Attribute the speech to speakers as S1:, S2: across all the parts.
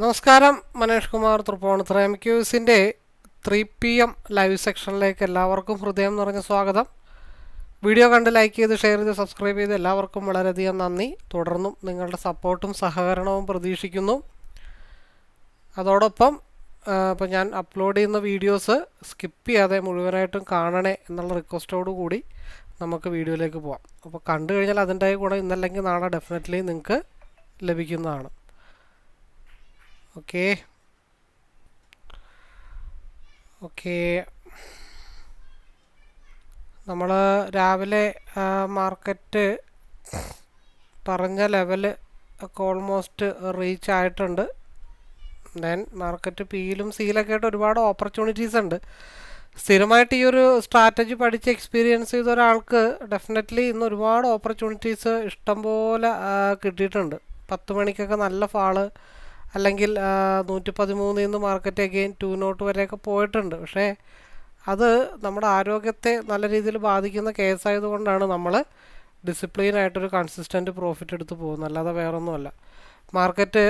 S1: നമസ്കാരം മനേഷ് കുമാർ തൃപ്പോണത്ര എം ക്യൂസിന്റെ three P M live സെക്ഷനിലേക്ക് എല്ലാവർക്കും ഹൃദയം നിറഞ്ഞ സ്വാഗതം. വീഡിയോ കണ്ട് ലൈക്ക് ചെയ്ത് ഷെയർ ചെയ്ത് സബ്സ്ക്രൈബ് ചെയ്ത് എല്ലാവർക്കും വളരെയധികം നന്ദി. തുടർന്നും നിങ്ങളുടെ സപ്പോർട്ടും സഹകരണവും പ്രതീക്ഷിക്കുന്നു. അതോടൊപ്പം ഇപ്പോൾ ഞാൻ അപ്ലോഡ് ചെയ്യുന്ന വീഡിയോസ് സ്കിപ്പ് ചെയ്യാതെ മുഴുവനായിട്ടും കാണണേ എന്നുള്ള റിക്വസ്റ്റോടു കൂടി നമുക്ക് വീഡിയോയിലേക്ക് പോവാം. അപ്പോൾ കണ്ടു കഴിഞ്ഞാൽ അതിന്റെ ഗുണം ഇന്നല്ലെങ്കിൽ നാളെ ഡെഫിനറ്റ്ലി നിങ്ങൾക്ക് ലഭിക്കുന്നതാണ്. ഓക്കെ ഓക്കെ നമ്മൾ രാവിലെ മാർക്കറ്റ് പറഞ്ഞ ലെവൽ ഒക്കെ ഓൾമോസ്റ്റ് റീച്ച് ആയിട്ടുണ്ട്. ദെൻ മാർക്കറ്റ് പിയിലും സീലൊക്കെ ആയിട്ട് ഒരുപാട് ഓപ്പർച്യൂണിറ്റീസ് ഉണ്ട്. സ്ഥിരമായിട്ട് ഈ ഒരു സ്ട്രാറ്റജി പഠിച്ച് എക്സ്പീരിയൻസ് ചെയ്ത ഒരാൾക്ക് ഡെഫിനറ്റ്ലി ഇന്ന് ഒരുപാട് ഓപ്പർച്യൂണിറ്റീസ് ഇഷ്ടംപോലെ കിട്ടിയിട്ടുണ്ട്. പത്ത് മണിക്കൊക്കെ നല്ല ഫാൾ അല്ലെങ്കിൽ നൂറ്റി പതിമൂന്നിൽ നിന്ന് മാർക്കറ്റ് അഗെയിൻ ടു നോട്ട് വരെയൊക്കെ പോയിട്ടുണ്ട്. പക്ഷേ അത് നമ്മുടെ ആരോഗ്യത്തെ നല്ല രീതിയിൽ ബാധിക്കുന്ന കേസായതുകൊണ്ടാണ് നമ്മൾ ഡിസിപ്ലിനായിട്ടൊരു കൺസിസ്റ്റന്റ് പ്രോഫിറ്റ് എടുത്ത് പോകുന്നത്. അല്ലാതെ വേറൊന്നുമല്ല. മാർക്കറ്റ്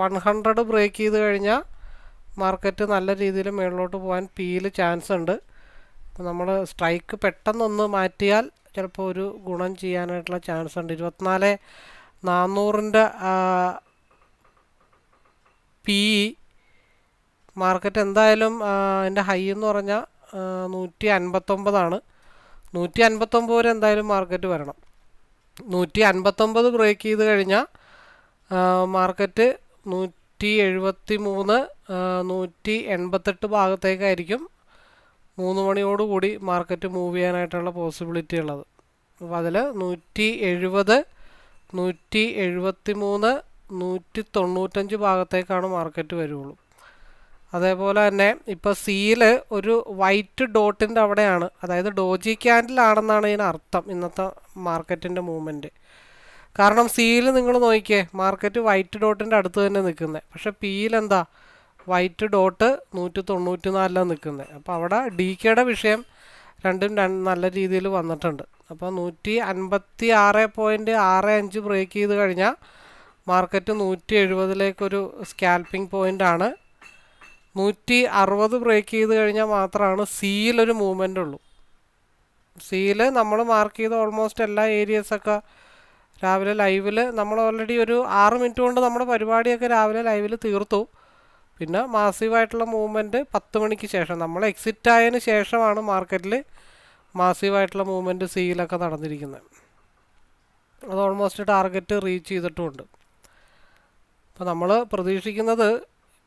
S1: വൺ ഹൺഡ്രഡ് ബ്രേക്ക് ചെയ്ത് കഴിഞ്ഞാൽ മാർക്കറ്റ് നല്ല രീതിയിൽ മുകളിലോട്ട് പോകാൻ പിയിൽ ചാൻസ് ഉണ്ട്. നമ്മൾ സ്ട്രൈക്ക് പെട്ടെന്നൊന്ന് മാറ്റിയാൽ ചിലപ്പോൾ ഒരു ഗുണം ചെയ്യാനായിട്ടുള്ള ചാൻസ് ഉണ്ട്. ഇരുപത്തിനാല് നാന്നൂറിന്റെ പി മാർക്കറ്റ് എന്തായാലും അതിന്റെ ഹൈ എന്ന് പറഞ്ഞാൽ നൂറ്റി അൻപത്തൊമ്പതാണ് നൂറ്റി അൻപത്തൊമ്പത് വരെ എന്തായാലും മാർക്കറ്റ് വരണം. നൂറ്റി അൻപത്തൊമ്പത് ബ്രേക്ക് ചെയ്ത് കഴിഞ്ഞാൽ മാർക്കറ്റ് നൂറ്റി എഴുപത്തി മൂന്ന് നൂറ്റി എൺപത്തെട്ട് ഭാഗത്തേക്കായിരിക്കും മൂന്ന് മണിയോടുകൂടി മാർക്കറ്റ് മൂവ് ചെയ്യാനായിട്ടുള്ള പോസിബിലിറ്റി ഉള്ളത്. അപ്പോൾ അതിൽ നൂറ്റി എഴുപത് നൂറ്റി എഴുപത്തി മൂന്ന് നൂറ്റി തൊണ്ണൂറ്റഞ്ച് ഭാഗത്തേക്കാണ് മാർക്കറ്റ് വരുള്ളൂ. അതേപോലെ തന്നെ ഇപ്പോൾ സീൽ ഒരു വൈറ്റ് ഡോട്ടിന്റെ അവിടെയാണ്. അതായത് ഡോജി ക്യാൻഡിലാണെന്നാണ് ഇതിന് അർത്ഥം ഇന്നത്തെ മാർക്കറ്റിന്റെ മൂവ്മെന്റ് കാരണം സിയിൽ നിങ്ങൾ നോക്കിയേ മാർക്കറ്റ് വൈറ്റ് ഡോട്ടിന്റെ അടുത്ത് തന്നെ നിൽക്കുന്നത് പക്ഷേ പിയിലെന്താ വൈറ്റ് ഡോട്ട് നൂറ്റി തൊണ്ണൂറ്റി നാലിലാണ് നിൽക്കുന്നത് അപ്പോൾ അവിടെ ഡി കെയുടെ വിഷയം രണ്ടും നല്ല രീതിയിൽ വന്നിട്ടുണ്ട്. അപ്പോൾ നൂറ്റി അൻപത്തി ആറ് പോയിന്റ് ആറ് അഞ്ച് ബ്രേക്ക് ചെയ്ത് കഴിഞ്ഞാൽ മാർക്കറ്റ് നൂറ്റി എഴുപതിലേക്കൊരു സ്കാൽപ്പിംഗ് പോയിന്റ് ആണ് നൂറ്റി അറുപത് ബ്രേക്ക് ചെയ്ത് കഴിഞ്ഞാൽ മാത്രമാണ് സിയിലൊരു മൂവ്മെന്റ് ഉള്ളൂ സിയിൽ നമ്മൾ മാർക്ക് ചെയ്ത ഓൾമോസ്റ്റ് എല്ലാ ഏരിയസൊക്കെ രാവിലെ ലൈവിൽ നമ്മൾ ഓൾറെഡി ഒരു ആറ് മിനിറ്റ് കൊണ്ട് നമ്മുടെ പരിപാടിയൊക്കെ രാവിലെ ലൈവിൽ തീർത്തു. പിന്നെ മാസീവായിട്ടുള്ള മൂവ്മെന്റ് പത്ത് മണിക്ക് ശേഷം. നമ്മൾ എക്സിറ്റ് ആയതിന് ശേഷമാണ് മാർക്കറ്റിൽ മാസീവായിട്ടുള്ള മൂവ്മെന്റ് സിയിലൊക്കെ നടന്നിരിക്കുന്നത്. അത് ഓൾമോസ്റ്റ് ടാർഗറ്റ് റീച്ച് ചെയ്തിട്ടുമുണ്ട്. അപ്പോൾ നമ്മൾ പ്രതീക്ഷിക്കുന്നത്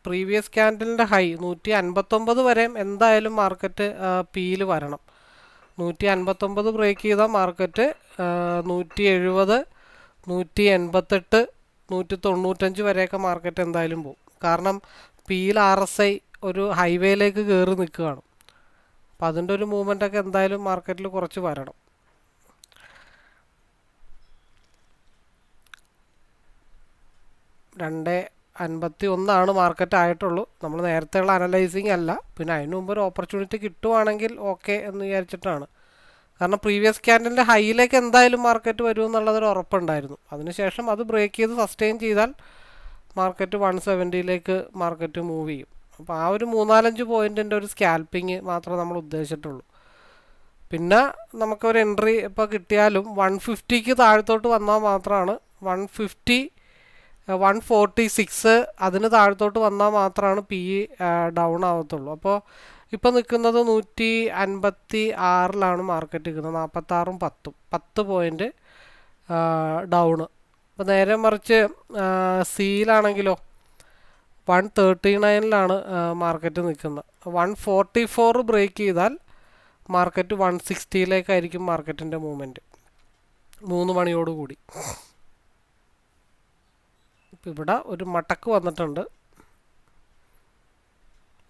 S1: പ്രീവിയസ് ക്യാൻഡലിന്റെ ഹൈ നൂറ്റി അൻപത്തൊമ്പത് വരെ എന്തായാലും മാർക്കറ്റ് പിയിൽ വരണം. നൂറ്റി അൻപത്തൊമ്പത് ബ്രേക്ക് ചെയ്ത മാർക്കറ്റ് നൂറ്റി എഴുപത് നൂറ്റി എൺപത്തെട്ട് നൂറ്റി തൊണ്ണൂറ്റഞ്ച് വരെയൊക്കെ മാർക്കറ്റ് എന്തായാലും പോകും. കാരണം പിയിൽ ആർ എസ് ഐ ഒരു ഹൈവേയിലേക്ക് കയറി നിൽക്കുകയാണ്. അപ്പം അതിന്റെ ഒരു മൂവ്മെന്റൊക്കെ എന്തായാലും മാർക്കറ്റിൽ കുറച്ച് വരണം. രണ്ട് അൻപത്തി ഒന്നാണ് മാർക്കറ്റ് ആയിട്ടുള്ളൂ. നമ്മൾ നേരത്തെയുള്ള അനലൈസിങ് അല്ല. പിന്നെ അതിന് മുമ്പ് ഒരു ഓപ്പർച്യൂണിറ്റി കിട്ടുവാണെങ്കിൽ ഓക്കെ എന്ന് വിചാരിച്ചിട്ടാണ്. കാരണം പ്രീവിയസ് ക്യാൻഡലിന്റെ ഹൈയിലേക്ക് എന്തായാലും മാർക്കറ്റ് വരും എന്നുള്ളതൊരു ഉറപ്പുണ്ടായിരുന്നു. അതിനുശേഷം അത് ബ്രേക്ക് ചെയ്ത് സസ്റ്റെയിൻ ചെയ്താൽ മാർക്കറ്റ് വൺ സെവന്റിയിലേക്ക് മാർക്കറ്റ് മൂവ് ചെയ്യും. അപ്പോൾ ആ ഒരു മൂന്നാലഞ്ച് പോയിന്റിന്റെ ഒരു സ്കാൽപ്പിങ് മാത്രമേ നമ്മൾ ഉദ്ദേശിച്ചിട്ടുള്ളൂ. പിന്നെ നമുക്കൊരു എൻട്രി ഇപ്പോൾ കിട്ടിയാലും വൺ ഫിഫ്റ്റിക്ക് താഴത്തോട്ട് വന്നാൽ മാത്രമാണ് one fifty one forty six അതിന് താഴത്തോട്ട് വന്നാൽ മാത്രമാണ് പി ഇ ഡൗൺ ആവത്തുള്ളൂ. അപ്പോൾ ഇപ്പോൾ നിൽക്കുന്നത് നൂറ്റി അൻപത്തി ആറിലാണ് മാർക്കറ്റ് നിൽക്കുന്നത്. നാൽപ്പത്താറും പത്തും. പത്ത് പോയിന്റ് ഡൗണ് അപ്പോൾ നേരെ മറിച്ച് സിയിലാണെങ്കിലോ വൺ തേർട്ടി നയനിലാണ് മാർക്കറ്റ് നിൽക്കുന്നത്. വൺ ഫോർട്ടി ഫോർ ബ്രേക്ക് ചെയ്താൽ മാർക്കറ്റ് വൺ സിക്സ്റ്റിയിലേക്കായിരിക്കും മാർക്കറ്റിന്റെ മൂവ്മെന്റ് മൂന്ന് മണിയോടുകൂടി. ഇപ്പം ഇവിടെ ഒരു മടക്ക് വന്നിട്ടുണ്ട്.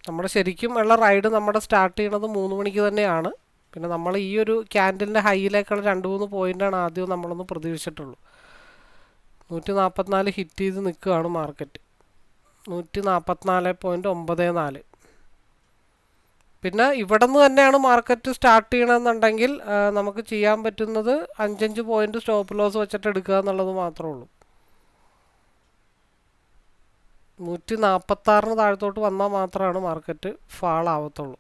S1: നമ്മൾ ശരിക്കും ഉള്ള റൈഡ് നമ്മുടെ സ്റ്റാർട്ട് ചെയ്യണത് മൂന്ന് മണിക്ക് തന്നെയാണ്. പിന്നെ നമ്മൾ ഈ ഒരു ക്യാൻഡലിന്റെ ഹൈയിലേക്കുള്ള രണ്ട് മൂന്ന് പോയിന്റാണ് ആദ്യം നമ്മളൊന്ന് പ്രതീക്ഷിച്ചിട്ടുള്ളൂ. നൂറ്റി നാൽപ്പത്തിനാല് ഹിറ്റ് ചെയ്ത് നിൽക്കുകയാണ് മാർക്കറ്റ് നൂറ്റി നാൽപ്പത്തിനാല് പോയിന്റ് ഒമ്പത് നാല്. പിന്നെ ഇവിടെ നിന്ന് തന്നെയാണ് മാർക്കറ്റ് സ്റ്റാർട്ട് ചെയ്യണമെന്നുണ്ടെങ്കിൽ നമുക്ക് ചെയ്യാൻ പറ്റുന്നത് അഞ്ചഞ്ച് പോയിന്റ് സ്റ്റോപ്പ് ലോസ് വെച്ചിട്ട് എടുക്കുക എന്നുള്ളത് മാത്രമേ ഉള്ളൂ. നൂറ്റി നാൽപ്പത്താറിന് താഴത്തോട്ട് വന്നാൽ മാത്രമാണ് മാർക്കറ്റ് ഫാൾ ആവത്തുള്ളൂ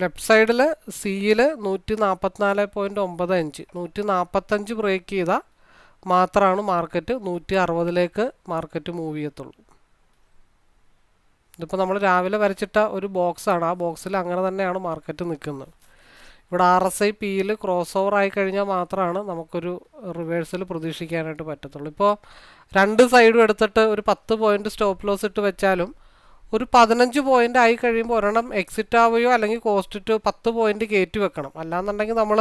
S1: ലെഫ്റ്റ് സൈഡിൽ സിയിൽ നൂറ്റി നാൽപ്പത്തിനാല് പോയിന്റ് ഒമ്പത് അഞ്ച്. നൂറ്റി നാൽപ്പത്തഞ്ച് ബ്രേക്ക് ചെയ്താൽ മാത്രമാണ് മാർക്കറ്റ് നൂറ്റി അറുപതിലേക്ക് മാർക്കറ്റ് മൂവ് ചെയ്യത്തുള്ളൂ. ഇതിപ്പോൾ നമ്മൾ രാവിലെ വരച്ചിട്ട ഒരു ബോക്സാണ് ആ ബോക്സിൽ അങ്ങനെ തന്നെയാണ് മാർക്കറ്റ് നിൽക്കുന്നത് ഇവിടെ ആർ എസ് ഐ പിയിൽ ക്രോസ് ഓവർ ആയി കഴിഞ്ഞാൽ മാത്രമാണ് നമുക്കൊരു റിവേഴ്സൽ പ്രതീക്ഷിക്കാനായിട്ട് പറ്റത്തുള്ളൂ. ഇപ്പോൾ രണ്ട് സൈഡും എടുത്തിട്ട് ഒരു പത്ത് പോയിന്റ് സ്റ്റോപ്പ് ലോസ് ഇട്ട് വെച്ചാലും ഒരു പതിനഞ്ച് പോയിന്റ് ആയി കഴിയുമ്പോൾ ഒരെണ്ണം എക്സിറ്റ് ആവുകയോ അല്ലെങ്കിൽ കോസ്റ്റ് ടു പത്ത് പോയിന്റ് കയറ്റി വെക്കണം. അല്ലാന്നുണ്ടെങ്കിൽ നമ്മൾ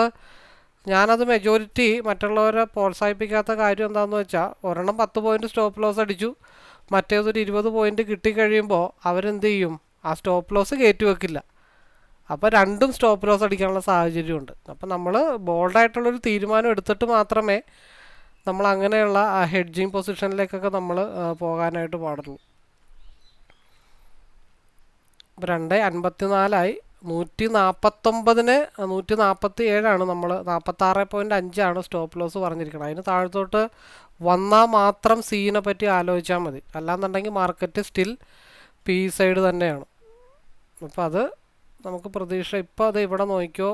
S1: ഞാനത് മെജോറിറ്റി മറ്റുള്ളവരെ പ്രോത്സാഹിപ്പിക്കാത്ത കാര്യം എന്താണെന്ന് വെച്ചാൽ ഒരെണ്ണം പത്ത് പോയിന്റ് സ്റ്റോപ്പ് ലോസ് അടിച്ചു മറ്റേതൊരു ഇരുപത് പോയിന്റ് കിട്ടിക്കഴിയുമ്പോൾ അവരെന്ത് ചെയ്യും? ആ സ്റ്റോപ്പ് ലോസ് കയറ്റി വെക്കില്ല. അപ്പോൾ രണ്ടും സ്റ്റോപ്പ് ലോസ് അടിക്കാനുള്ള സാഹചര്യമുണ്ട്. അപ്പോൾ നമ്മൾ ബോൾഡായിട്ടുള്ളൊരു തീരുമാനം എടുത്തിട്ട് മാത്രമേ നമ്മൾ അങ്ങനെയുള്ള ആ ഹെഡ്ജിങ് പൊസിഷനിലേക്കൊക്കെ നമ്മൾ പോകാനായിട്ട് പാടുള്ളൂ. രണ്ട് അൻപത്തിനാലായി. നൂറ്റി നാൽപ്പത്തൊമ്പതിന് നൂറ്റി നാൽപ്പത്തി ഏഴാണ് നമ്മൾ നാൽപ്പത്താറ് പോയിന്റ് അഞ്ചാണ് സ്റ്റോപ്പ് ലോസ് പറഞ്ഞിരിക്കുന്നത് അതിന് താഴത്തോട്ട് വന്നാൽ മാത്രം സീനെ പറ്റി ആലോചിച്ചാൽ മതി. അല്ലാന്നുണ്ടെങ്കിൽ മാർക്കറ്റ് സ്റ്റിൽ പി സൈഡ് തന്നെയാണ്. അപ്പോൾ അത് നമുക്ക് പ്രതീക്ഷ. ഇപ്പോൾ അത് ഇവിടെ നോക്കിയോ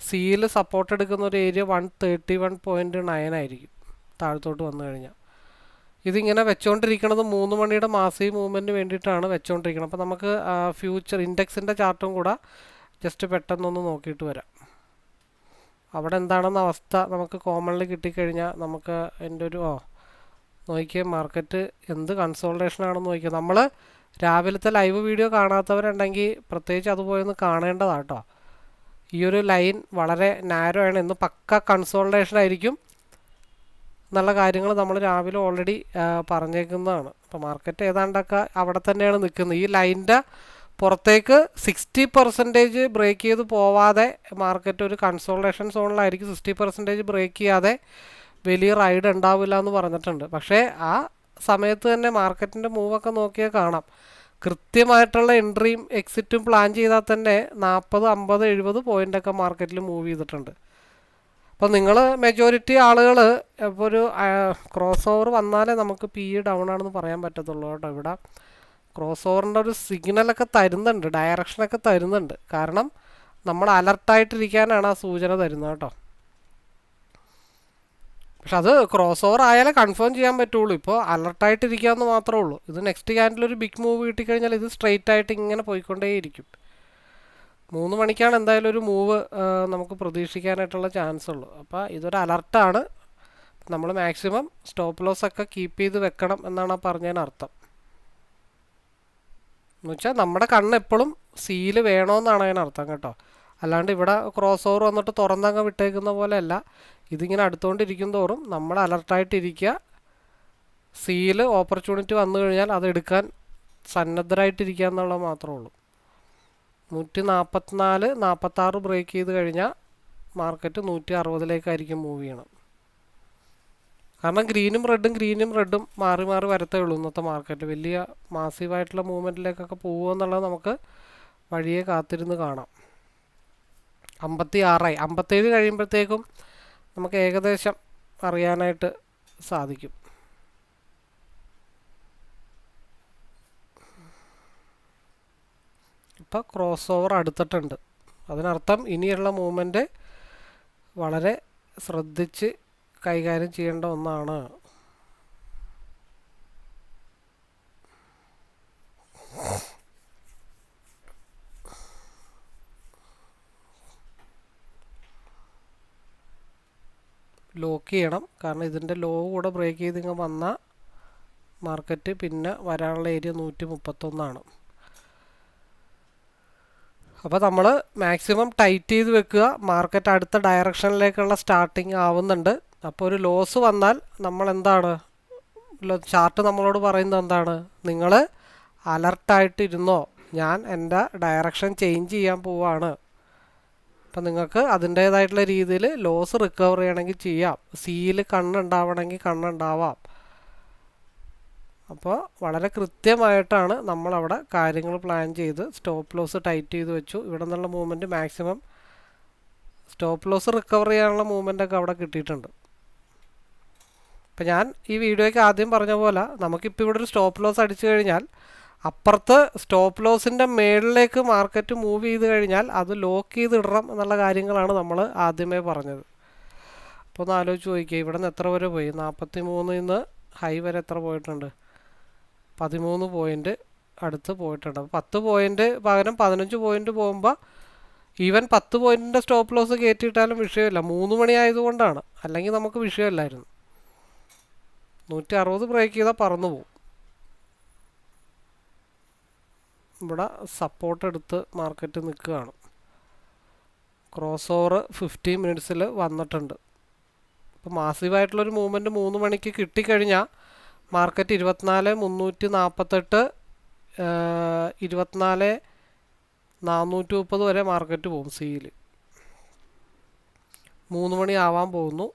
S1: സിയിൽ സപ്പോർട്ട് എടുക്കുന്ന ഒരു area one thirty one point nine ആയിരിക്കും. താഴത്തോട്ട് വന്നു കഴിഞ്ഞാൽ ഇതിങ്ങനെ വെച്ചുകൊണ്ടിരിക്കുന്നത് മൂന്ന് മണിയുടെ മാസി മൂവ്മെന്റിന് വേണ്ടിയിട്ടാണ് വെച്ചുകൊണ്ടിരിക്കുന്നത് അപ്പോൾ നമുക്ക് ഫ്യൂച്ചർ ഇൻഡെക്സിന്റെ ചാർട്ടും കൂടെ ജസ്റ്റ് പെട്ടെന്നൊന്ന് നോക്കിയിട്ട് വരാം. അവിടെ എന്താണെന്ന അവസ്ഥ നമുക്ക് കോമൺലി കിട്ടിക്കഴിഞ്ഞാൽ നമുക്ക് എന്റെ ഒരു ഓ നോക്കിയ മാർക്കറ്റ് എന്ത് കൺസോൾട്ടേഷൻ ആണെന്ന് നോക്കിയാൽ നമ്മൾ രാവിലത്തെ ലൈവ് വീഡിയോ കാണാത്തവരുണ്ടെങ്കിൽ പ്രത്യേകിച്ച് അതുപോലെ ഒന്ന് കാണേണ്ടതാട്ടോ ഈ ഒരു ലൈൻ വളരെ നാരോ ആണ്. ഇന്ന് പക്ക കൺസോൾട്ടേഷൻ ആയിരിക്കും. എന്നുള്ള കാര്യങ്ങൾ നമ്മൾ രാവിലെ ഓൾറെഡി പറഞ്ഞേക്കുന്നതാണ്. അപ്പോൾ മാർക്കറ്റ് ഏതാണ്ടൊക്കെ അവിടെ തന്നെയാണ് നിൽക്കുന്നത്. ഈ ലൈന്റെ പുറത്തേക്ക് സിക്സ്റ്റി പെർസെന്റേജ് ബ്രേക്ക് ചെയ്ത് പോവാതെ മാർക്കറ്റ് ഒരു കൺസോൾട്ടേഷൻ സോണിലായിരിക്കും സിക്സ്റ്റി പെർസെന്റേജ് ബ്രേക്ക് ചെയ്യാതെ വലിയ റൈഡ് ഉണ്ടാവില്ല എന്ന് പറഞ്ഞിട്ടുണ്ട്. പക്ഷേ ആ സമയത്ത് തന്നെ മാർക്കറ്റിന്റെ മൂവൊക്കെ നോക്കിയാൽ കാണാം. കൃത്യമായിട്ടുള്ള എൻട്രിയും എക്സിറ്റും പ്ലാൻ ചെയ്താൽ തന്നെ നാൽപ്പത് അമ്പത് എഴുപത് പോയിന്റൊക്കെ മാർക്കറ്റിൽ മൂവ് ചെയ്തിട്ടുണ്ട്. അപ്പോൾ നിങ്ങൾ മെജോറിറ്റി ആളുകൾ ഇപ്പോൾ ഒരു ക്രോസ് ഓവർ വന്നാലേ നമുക്ക് പി ഡൗൺ ആണെന്ന് പറയാൻ പറ്റത്തുള്ളൂ കേട്ടോ ഇവിടെ. ക്രോസ് ഓവറിന്റെ ഒരു സിഗ്നലൊക്കെ തരുന്നുണ്ട് ഡയറക്ഷനൊക്കെ തരുന്നുണ്ട്. കാരണം നമ്മൾ അലർട്ടായിട്ടിരിക്കാനാണ് ആ സൂചന തരുന്നത് കേട്ടോ. പക്ഷെ അത് ക്രോസ് ഓവർ ആയാലേ കൺഫേം ചെയ്യാൻ പറ്റുള്ളൂ. ഇപ്പോൾ അലർട്ടായിട്ടിരിക്കാമെന്ന് മാത്രമേ ഉള്ളൂ. ഇത് നെക്സ്റ്റ് ക്യാൻഡിൽ ഒരു ബിഗ് മൂവ് കിട്ടിക്കഴിഞ്ഞാൽ ഇത് സ്ട്രെയിറ്റ് ആയിട്ട് ഇങ്ങനെ പോയിക്കൊണ്ടേയിരിക്കും. മൂന്ന് മണിക്കാണ് എന്തായാലും ഒരു മൂവ് നമുക്ക് പ്രതീക്ഷിക്കാനായിട്ടുള്ള ചാൻസ് ഉള്ളൂ. അപ്പോൾ ഇതൊരു അലർട്ടാണ് നമ്മൾ മാക്സിമം സ്റ്റോപ്പ് ലോസ് ഒക്കെ കീപ്പ് ചെയ്ത് വെക്കണം എന്നാണ് ആ പറഞ്ഞതിന് അർത്ഥം. എന്നുവെച്ചാൽ നമ്മുടെ കണ്ണ് എപ്പോഴും സീൽ വേണമെന്നാണ് അതിനർത്ഥം കേട്ടോ. അല്ലാണ്ട് ഇവിടെ ക്രോസ് ഓവർ വന്നിട്ട് തുറന്നങ്ങ് വിട്ടേക്കുന്ന പോലെയല്ല. ഇതിങ്ങനെ അടുത്തുകൊണ്ടിരിക്കും തോറും നമ്മൾ അലർട്ടായിട്ടിരിക്കുക സീൽ ഓപ്പർച്യൂണിറ്റി വന്നു കഴിഞ്ഞാൽ അത് എടുക്കാൻ സന്നദ്ധരായിട്ടിരിക്കുക എന്നുള്ളത് മാത്രമേ ഉള്ളൂ. നൂറ്റി നാൽപ്പത്തിനാല് നാൽപ്പത്താറ് ബ്രേക്ക് ചെയ്ത് കഴിഞ്ഞാൽ മാർക്കറ്റ് നൂറ്റി അറുപതിലേക്കായിരിക്കും മൂവ് ചെയ്യണം. കാരണം ഗ്രീനും റെഡും ഗ്രീനും റെഡും മാറി മാറി വരത്തേ ഉള്ളൂ ഇന്നത്തെ മാർക്കറ്റ് വലിയ മാസീവായിട്ടുള്ള മൂവ്മെന്റിലേക്കൊക്കെ പോകുമെന്നുള്ളത് നമുക്ക് വഴിയെ കാത്തിരുന്ന് കാണാം. അമ്പത്തി ആറായി അമ്പത്തേഴ് കഴിയുമ്പോഴത്തേക്കും നമുക്ക് ഏകദേശം അറിയാനായിട്ട് സാധിക്കും. ഇപ്പോൾ ക്രോസ് ഓവർ അടുത്തിട്ടുണ്ട്. അതിനർത്ഥം ഇനിയുള്ള മൂവ്മെന്റ് വളരെ ശ്രദ്ധിച്ച് കൈകാര്യം ചെയ്യേണ്ട ഒന്നാണ്. ലോക്ക് ചെയ്യണം. കാരണം ഇതിന്റെ ലോ കൂടെ ബ്രേക്ക് ചെയ്ത് ഇങ്ങനെ വന്ന മാർക്കറ്റ് പിന്നെ വരാനുള്ള ഏരിയ നൂറ്റി മുപ്പത്തൊന്നാണ് അപ്പോൾ നമ്മൾ മാക്സിമം ടൈറ്റ് ചെയ്ത് വെക്കുക. മാർക്കറ്റ് അടുത്ത ഡയറക്ഷനിലേക്കുള്ള സ്റ്റാർട്ടിങ് ആവുന്നുണ്ട്. അപ്പോൾ ഒരു ലോസ് വന്നാൽ നമ്മൾ എന്താണ് ചാർട്ട് നമ്മളോട് പറയുന്നത് എന്താണ്? നിങ്ങൾ അലർട്ടായിട്ടിരുന്നോ ഞാൻ എന്റെ ഡയറക്ഷൻ ചേഞ്ച് ചെയ്യാൻ പോവാണ്. അപ്പം നിങ്ങൾക്ക് അതിന്റേതായിട്ടുള്ള രീതിയിൽ ലോസ് റിക്കവർ ചെയ്യണമെങ്കിൽ ചെയ്യാം. സിയിൽ കണ്ണുണ്ടാവണമെങ്കിൽ കണ്ണുണ്ടാവാം. അപ്പോൾ വളരെ കൃത്യമായിട്ടാണ് നമ്മളവിടെ കാര്യങ്ങൾ പ്ലാൻ ചെയ്ത് സ്റ്റോപ്പ് ലോസ് ടൈറ്റ് ചെയ്ത് വെച്ചു. ഇവിടെ നിന്നുള്ള movement maximum stop loss recover ചെയ്യാനുള്ള മൂവ്മെന്റ് ഒക്കെ അവിടെ കിട്ടിയിട്ടുണ്ട്. അപ്പം ഞാൻ ഈ വീഡിയോയ്ക്ക് ആദ്യം പറഞ്ഞ പോലെ നമുക്കിപ്പോൾ ഇവിടെ ഒരു സ്റ്റോപ്പ് ലോസ് അടിച്ചു കഴിഞ്ഞാൽ അപ്പുറത്ത് സ്റ്റോപ്പ് ലോസിന്റെ മേളിലേക്ക് മാർക്കറ്റ് മൂവ് ചെയ്ത് കഴിഞ്ഞാൽ അത് ലോക്ക് ചെയ്ത് ഇടണം എന്നുള്ള കാര്യങ്ങളാണ് നമ്മൾ ആദ്യമേ പറഞ്ഞത്. അപ്പോൾ ഒന്ന് ആലോചിച്ച് നോക്കിക്കുക ഇവിടെ നിന്ന് എത്ര വരെ പോയി? നാൽപ്പത്തി മൂന്നിൽ നിന്ന് ഹൈ വരെ എത്ര പോയിട്ടുണ്ട്? പതിമൂന്ന് പോയിന്റ് അടുത്ത് പോയിട്ടുണ്ട്. പത്ത് പോയിന്റ് പകരം പതിനഞ്ച് പോയിന്റ് പോകുമ്പോൾ ഈവൻ പത്ത് പോയിന്റിന്റെ സ്റ്റോപ്പ് ലോസ് കയറ്റിയിട്ടാലും വിഷയമില്ല. മൂന്ന് മണി ആയതുകൊണ്ടാണ്. അല്ലെങ്കിൽ നമുക്ക് വിഷയമില്ലായിരുന്നു. നൂറ്റി അറുപത് ബ്രേക്ക് ചെയ്താൽ പറന്നു പോകും. ഇവിടെ സപ്പോർട്ട് എടുത്ത് മാർക്കറ്റ് നിൽക്കുകയാണ്. ക്രോസ് ഓവർ ഫിഫ്റ്റീൻ മിനിറ്റ്സിൽ വന്നിട്ടുണ്ട്. ഇപ്പോൾ മാസീവായിട്ടുള്ളൊരു മൂവ്മെന്റ് മൂന്ന് മണിക്ക് കിട്ടിക്കഴിഞ്ഞാൽ മാർക്കറ്റ് ഇരുപത്തിനാല് മുന്നൂറ്റി നാൽപ്പത്തെട്ട് ഇരുപത്തിനാല് നാനൂറ്റി മുപ്പത് വരെ മാർക്കറ്റ് പോകും സിയിൽ മൂന്ന് മണി ആവാൻ പോകുന്നു.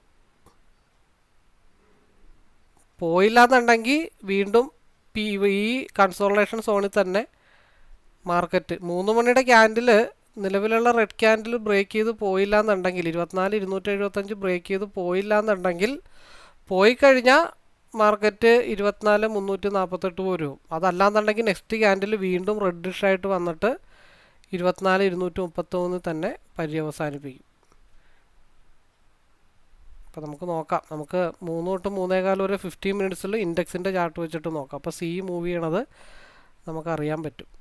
S1: പോയില്ല എന്നുണ്ടെങ്കിൽ വീണ്ടും പി ഈ കൺസോളേഷൻ സോണിൽ തന്നെ മാർക്കറ്റ്. മൂന്ന് മണിയുടെ ക്യാൻഡിൽ നിലവിലുള്ള റെഡ് ക്യാൻഡിൽ ബ്രേക്ക് ചെയ്ത് പോയില്ല എന്നുണ്ടെങ്കിൽ ഇരുപത്തിനാല് ഇരുന്നൂറ്റി എഴുപത്തഞ്ച് ബ്രേക്ക് ചെയ്ത് പോയില്ല എന്നുണ്ടെങ്കിൽ പോയി കഴിഞ്ഞാൽ മാർക്കറ്റ് ഇരുപത്തിനാല് മുന്നൂറ്റി നാൽപ്പത്തെട്ട് പോരും അതല്ലാന്നുണ്ടെങ്കിൽ നെക്സ്റ്റ് ക്യാൻഡിൽ വീണ്ടും റെഡിഷ് ആയിട്ട് വന്നിട്ട് ഇരുപത്തിനാല് ഇരുന്നൂറ്റി മുപ്പത്തൊന്ന് തന്നെ പര്യവസാനിപ്പിക്കും. അപ്പോൾ നമുക്ക് നോക്കാം. നമുക്ക് മൂന്ന് തൊട്ട് മൂന്നേകാലം വരെ ഫിഫ്റ്റീൻ മിനിറ്റ്സിൽ ഇൻഡെക്സിന്റെ ചാർട്ട് വെച്ചിട്ട് നോക്കാം. അപ്പോൾ സി മൂവ് ചെയ്യണത് നമുക്കറിയാൻ പറ്റും.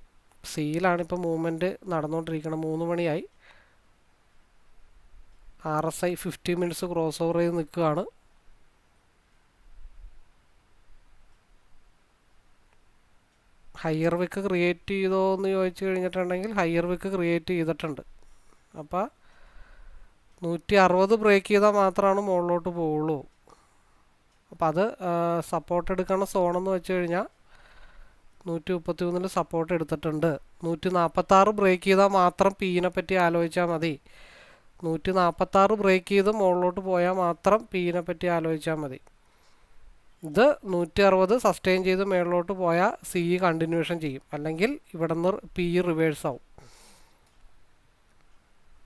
S1: സിയിലാണ് ഇപ്പോൾ മൂവ്മെന്റ് നടന്നുകൊണ്ടിരിക്കുന്നത് മൂന്ന് മണിയായി. R S I fifty minutes cross over ചെയ്ത് നിൽക്കുകയാണ്. ഹയർ വിക്ക് ക്രിയേറ്റ് ചെയ്തോ എന്ന് ചോദിച്ചു കഴിഞ്ഞിട്ടുണ്ടെങ്കിൽ ഹയർ വിക്ക് ക്രിയേറ്റ് ചെയ്തിട്ടുണ്ട്. അപ്പോൾ നൂറ്റി അറുപത് ബ്രേക്ക് ചെയ്താൽ മാത്രമാണ് മുകളിലോട്ട് പോവുള്ളൂ അപ്പോൾ അത് സപ്പോർട്ട് എടുക്കണ സോണെന്ന് വെച്ച് കഴിഞ്ഞാൽ നൂറ്റി മുപ്പത്തി മൂന്നിൽ സപ്പോർട്ട് എടുത്തിട്ടുണ്ട്. നൂറ്റി നാൽപ്പത്താറ് ബ്രേക്ക് ചെയ്താൽ മാത്രം പീനെ പറ്റി ആലോചിച്ചാൽ മതി. നൂറ്റി നാൽപ്പത്താറ് ബ്രേക്ക് ചെയ്ത് മുകളിലോട്ട് പോയാൽ മാത്രം പീനെ പറ്റി ആലോചിച്ചാൽ മതി. ഇത് നൂറ്റി അറുപത് സസ്റ്റെയിൻ ചെയ്ത് മുകളിലോട്ട് പോയാൽ സി കണ്ടിന്യൂഷൻ ചെയ്യും. അല്ലെങ്കിൽ ഇവിടെ നിന്ന് പി റിവേഴ്സ് ആവും.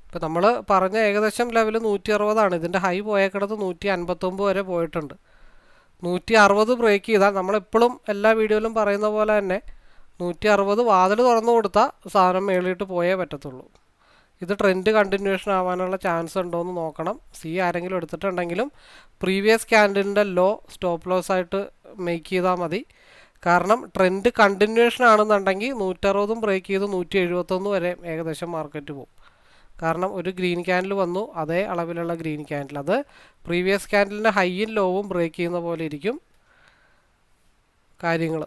S1: ഇപ്പം നമ്മൾ പറഞ്ഞ ഏകദേശം ലെവൽ നൂറ്റി അറുപതാണ് ഇതിന്റെ ഹൈ പോയേക്കിടത്ത് നൂറ്റി അൻപത്തൊമ്പത് വരെ പോയിട്ടുണ്ട്. നൂറ്റി അറുപത് ബ്രേക്ക് ചെയ്താൽ നമ്മളെപ്പോഴും എല്ലാ വീഡിയോയിലും പറയുന്ന പോലെ തന്നെ നൂറ്റി അറുപത് വാതിൽ തുറന്നു കൊടുത്താൽ സാധനം മേളിയിട്ട് പോയേ പറ്റത്തുള്ളൂ. ഇത് ട്രെൻഡ് കണ്ടിന്യൂഷൻ ആവാനുള്ള ചാൻസ് ഉണ്ടോ എന്ന് നോക്കണം. സി ആരെങ്കിലും എടുത്തിട്ടുണ്ടെങ്കിലും പ്രീവിയസ് ക്യാൻഡിലിന്റെ ലോ സ്റ്റോപ്പ് ലോസ് ആയിട്ട് മേക്ക് ചെയ്താൽ മതി. കാരണം ട്രെൻഡ് കണ്ടിന്യൂഷൻ ആണെന്നുണ്ടെങ്കിൽ നൂറ്ററുപതും ബ്രേക്ക് ചെയ്ത് നൂറ്റി എഴുപത്തൊന്ന് വരെ ഏകദേശം മാർക്കറ്റ് പോകും. കാരണം ഒരു ഗ്രീൻ ക്യാൻഡിൽ വന്നു അതേ അളവിലുള്ള ഗ്രീൻ ക്യാൻഡിൽ. അത് പ്രീവിയസ് ക്യാൻഡിലിന്റെ ഹൈയും ലോവും ബ്രേക്ക് ചെയ്യുന്ന പോലെ ഇരിക്കും കാര്യങ്ങൾ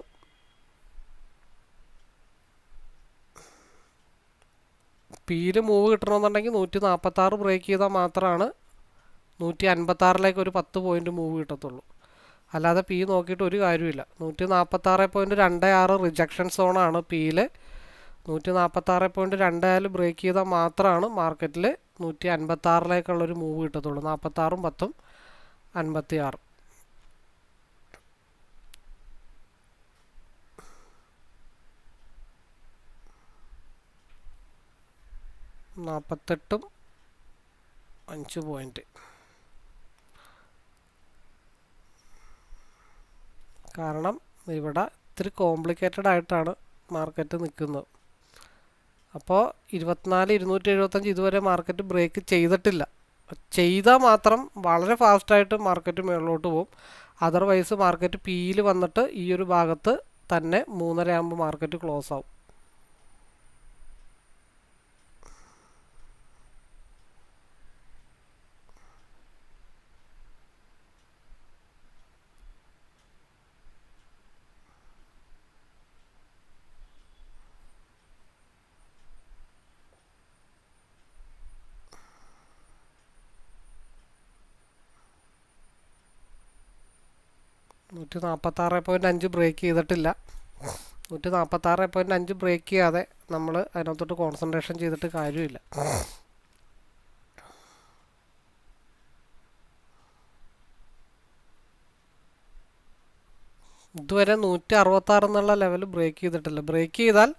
S1: പിയിൽ മൂവ് കിട്ടണമെന്നുണ്ടെങ്കിൽ നൂറ്റി നാൽപ്പത്താറ് ബ്രേക്ക് ചെയ്താൽ മാത്രമാണ് നൂറ്റി അൻപത്താറിലേക്ക് ഒരു പത്ത് പോയിന്റ് മൂവ് കിട്ടത്തുള്ളൂ. അല്ലാതെ പി നോക്കിയിട്ട് ഒരു കാര്യമില്ല നൂറ്റി നാൽപ്പത്താറ് പോയിന്റ് രണ്ട് ആറ് റിജക്ഷൻ സോണാണ് പിയിൽ നൂറ്റി നാൽപ്പത്താറ് പോയിന്റ് രണ്ടായാലും ബ്രേക്ക് ചെയ്താൽ മാത്രമാണ് മാർക്കറ്റിൽ നൂറ്റി അൻപത്താറിലേക്കുള്ളൊരു മൂവ് കിട്ടത്തുള്ളൂ. നാൽപ്പത്താറും പത്തും അൻപത്തി ആറും നാൽപ്പത്തെട്ടും അഞ്ച് പോയിന്റ് കാരണം ഇവിടെ ഇത്തിരി കോംപ്ലിക്കേറ്റഡ് ആയിട്ടാണ് മാർക്കറ്റ് നിൽക്കുന്നത്. അപ്പോൾ ഇരുപത്തിനാല് ഇരുന്നൂറ്റി എഴുപത്തഞ്ച് ഇതുവരെ മാർക്കറ്റ് ബ്രേക്ക് ചെയ്തിട്ടില്ല. ചെയ്താൽ മാത്രം വളരെ ഫാസ്റ്റായിട്ട് മാർക്കറ്റ് മുകളിലോട്ട് പോകും അതർവൈസ് മാർക്കറ്റ് പിയിൽ വന്നിട്ട് ഈ ഒരു ഭാഗത്ത് തന്നെ മൂന്നര ആകുമ്പോൾ മാർക്കറ്റ് ക്ലോസ് ആവും. നൂറ്റി നാൽപ്പത്താറ് പോയിന്റ് അഞ്ച് ബ്രേക്ക് ചെയ്തിട്ടില്ല. നൂറ്റി നാൽപ്പത്താറ് പോയിന്റ് അഞ്ച് ബ്രേക്ക് ചെയ്യാതെ നമ്മൾ അതിനകത്തോട്ട് കോൺസെൻട്രേഷൻ ചെയ്തിട്ട് കാര്യമില്ല. ഇതുവരെ നൂറ്റി അറുപത്താറ് എന്നുള്ള ലെവൽ ബ്രേക്ക് ചെയ്തിട്ടില്ല. ബ്രേക്ക് ചെയ്താൽ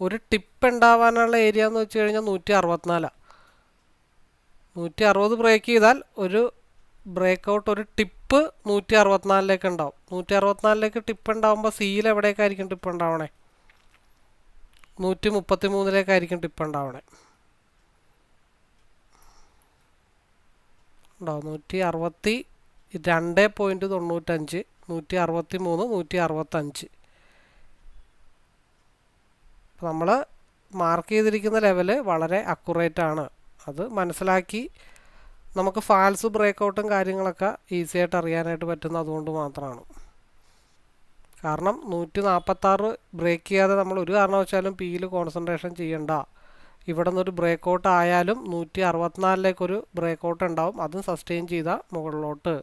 S1: ഒരു ടിപ്പ് ഉണ്ടാവാനുള്ള ഏരിയ എന്ന് വെച്ച് കഴിഞ്ഞാൽ നൂറ്റി അറുപത്തിനാലാണ് നൂറ്റി അറുപത് ബ്രേക്ക് ചെയ്താൽ ഒരു ബ്രേക്ക് ഔട്ട് ഒരു ടിപ്പ് നൂറ്റി അറുപത്തിനാലിലേക്ക് ഉണ്ടാവും. നൂറ്റി അറുപത്തിനാലിലേക്ക് ടിപ്പ് ഉണ്ടാവുമ്പോൾ സിയിൽ എവിടേക്കായിരിക്കും ടിപ്പ് ഉണ്ടാവണേ? നൂറ്റി മുപ്പത്തി മൂന്നിലേക്കായിരിക്കും ടിപ്പ് ഉണ്ടാവണേ. ഉണ്ടാവും നൂറ്റി അറുപത്തി രണ്ട് പോയിന്റ് തൊണ്ണൂറ്റഞ്ച് നൂറ്റി അറുപത്തി മൂന്ന് നൂറ്റി അറുപത്തഞ്ച് നമ്മൾ മാർക്ക് ചെയ്തിരിക്കുന്ന ലെവൽ വളരെ അക്കുറേറ്റ് ആണ്. അത് മനസ്സിലാക്കി നമുക്ക് ഫാൾസ് ബ്രേക്കൗട്ടും കാര്യങ്ങളൊക്കെ ഈസി ആയിട്ട് അറിയാനായിട്ട് പറ്റുന്ന അതുകൊണ്ട് മാത്രമാണ്. കാരണം നൂറ്റി നാൽപ്പത്താറ് ബ്രേക്ക് ചെയ്യാതെ നമ്മൾ ഒരു കാരണവശാലും പിയിൽ കോൺസെൻട്രേഷൻ ചെയ്യണ്ട. ഇവിടെ നിന്നൊരു ബ്രേക്കൗട്ട് ആയാലും നൂറ്റി അറുപത്തിനാലിലേക്കൊരു ബ്രേക്കൗട്ട് ഉണ്ടാവും. അതും സസ്റ്റെയിൻ ചെയ്ത മുകളിലോട്ട്.